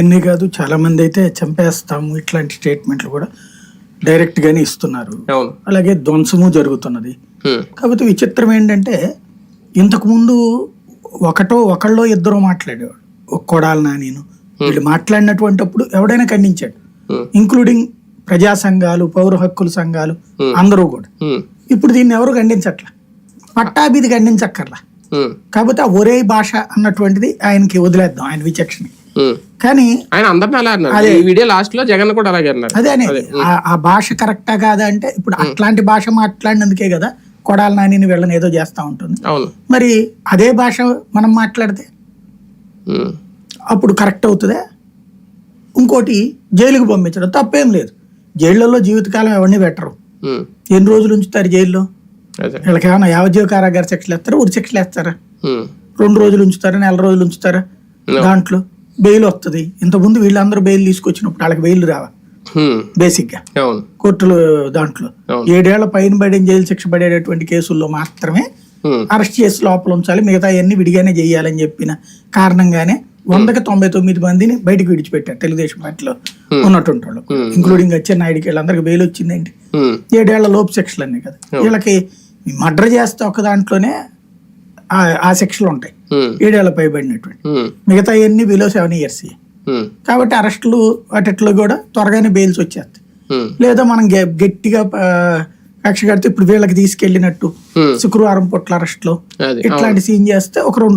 ఎన్ని కాదు చాలా మంది అయితే చంపేస్తాము ఇట్లాంటి స్టేట్మెంట్లు కూడా డైరెక్ట్ గానే ఇస్తున్నారు. అలాగే ధ్వంసము జరుగుతున్నది. కాకపోతే విచిత్రం ఏంటంటే ఇంతకు ముందు ఒకటో ఒకళ్ళో ఇద్దరు మాట్లాడేవాడు. ఒక కొడాలి నానిను. వీళ్ళు మాట్లాడినటువంటిప్పుడు ఎవడైనా ఖండించాడు. ఇంక్లూడింగ్ ప్రజా సంఘాలు పౌర హక్కుల సంఘాలు అందరూ కూడా. ఇప్పుడు దీన్ని ఎవరు ఖండించట్లా? పట్టాభిది ఖండించక్కర్లా. కాకపోతే ఆ ఒరే భాష అన్నటువంటిది ఆయనకి వదిలేద్దాం ఆయన విచక్షణ. కానీ ఆయన అందరిని అలా అన్నారు. ఈ వీడియో లాస్ట్లో జగన్ కూడా అలాగే అన్నారు. అదే ఆ- భాష కరెక్టా కాదా అంటే ఇప్పుడు అట్లాంటి భాష మాట్లాడినందుకే కదా కొడాలి నానిని వీళ్ళని ఏదో చేస్తా ఉంటుంది. మరి అదే భాష మనం మాట్లాడితే. అప్పుడు కరెక్ట్ అవుతుందా? ఇంకోటి జైలుకు పంపించడం తప్పేం లేదు. జైళ్ళలో జీవితకాలం ఎవరిని పెట్టరు. ఎన్ని రోజులు ఉంచుతారు జైల్లో? వీళ్ళకి ఏమైనా యావజ్జీవ కారాగార శిక్షలు వేస్తారా? ఉరి శిక్షలు వేస్తారా. రెండు రోజులు ఉంచుతారా? నెల రోజులు ఉంచుతారా. దాంట్లో? బెయిల్ వస్తుంది ఇంతకుముందు వీళ్ళందరూ బెయిల్ తీసుకొచ్చినప్పుడు వాళ్ళకి బెయిల్ రావా. బేసిక్గా. కోర్టులు దాంట్లో. ఏడేళ్ళ పైన పడిన జైలు శిక్ష పడేటటువంటి కేసుల్లో మాత్రమే. అరెస్ట్ చేసి లోపల ఉంచాలి. మిగతా అన్ని విడిగానే చేయాలని చెప్పిన కారణంగానే వందకి తొంభై తొమ్మిది మందిని బయటకు విడిచిపెట్టారు తెలుగుదేశం పార్టీలో ఉన్నటువంటి వాళ్ళు. ఇంక్లూడింగ్ వచ్చే నాయుడికి వీళ్ళందరికీ బెయిల్ వచ్చిందేంటి? హ్మ్. ఏడేళ్ళ లోపు శిక్షలు అన్నీ కదా వీళ్ళకి మర్డర్ చేస్తే ఒక దాంట్లోనే ఆ- శిక్షలు ఉంటాయి. ఏడేళ్ళ పైబడినటువంటి. మిగతా అన్ని బిలో సెవెన్ ఇయర్స్. కాబట్టి అరెస్టులు వాటిట్లో కూడా త్వరగానే బెయిల్స్ వచ్చేస్తాయి. లేదా మనం గట్టిగా కక్ష కడితే ఇప్పుడు వీళ్ళకి తీసుకెళ్ళినట్టు. శుక్రవారం పుట్ల అరెస్ట్లో అది ఇట్లాంటి సీన్ చేస్తే ఒక రెండు